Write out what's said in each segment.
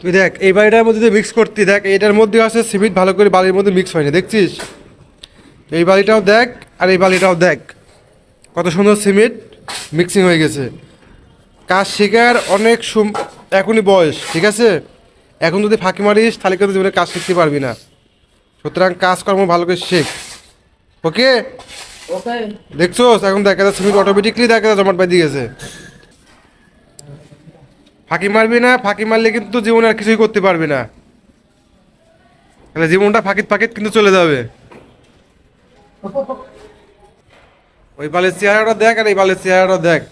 তুই দেখ এই বাড়িটার মধ্যে তুই মিক্স করতি দেখ এটার মধ্যে আছে সিমেন্ট ভালো করে বালির মধ্যে মিক্স হয়নি দেখছিস? এই বালিটাও দেখ আর এই বালিটাও দেখ। কত সুন্দর সিমেন্ট মিক্সিং হয়ে গেছে। কাজ শেখার অনেক সুম এখনই বয়স ঠিক আছে? এখন যদি ফাঁকি মারিস তাহলে কিন্তু জীবনে কাজ শিখতে পারবি না। সুতরাং কাজকর্ম ভালো করে শেখ। ওকে ওকে দেখছ এখন দেখা যাচ্ছে অটোমেটিকলি দেখা যাচ্ছে জমাট বাঁধিয়ে গেছে। ফাঁকি মারবি না, ফাঁকি মারলে কিন্তু জীবনে আর কিছুই করতে পারবি না। তাহলে জীবনটা ফাঁকিত ফাঁকিত কিন্তু চলে যাবে। ওই বালের চেহারাটা দেখ আর এই বালের চেহারাটা দেখ।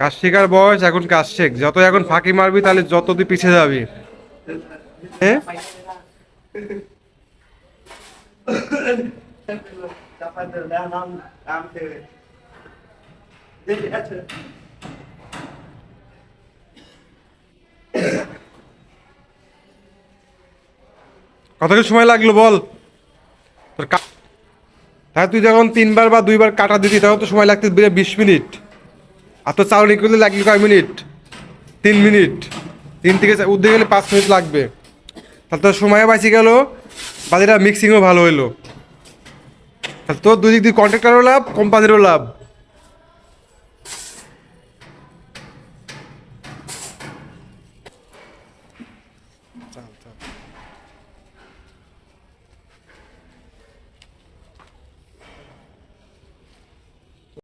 কাজ শেখার বয়স এখন কাজ শেখ যত এখন ফাঁকি মারবি, তাহলে যত তুই পিছিয়ে যাবি। হ্যাঁ? কত কি সময় লাগল, বল। তোর তাহলে তুই যখন তিনবার বা দুইবার কাটা দিতি, তখন তো সময় লাগতো বিশ মিনিট। আর তো চাউনি করলে লাগবে কয় মিনিট? তিন মিনিট। তিন থেকে উঠতে গেলে পাঁচ মিনিট লাগবে। তাহলে তোর সময়ও বাঁচি গেল বাজারে মিক্সিংও ভালো হইল। তো দুদিক দিয়ে কন্ট্রাক্টারও লাভ কোম্পানিরও লাভ।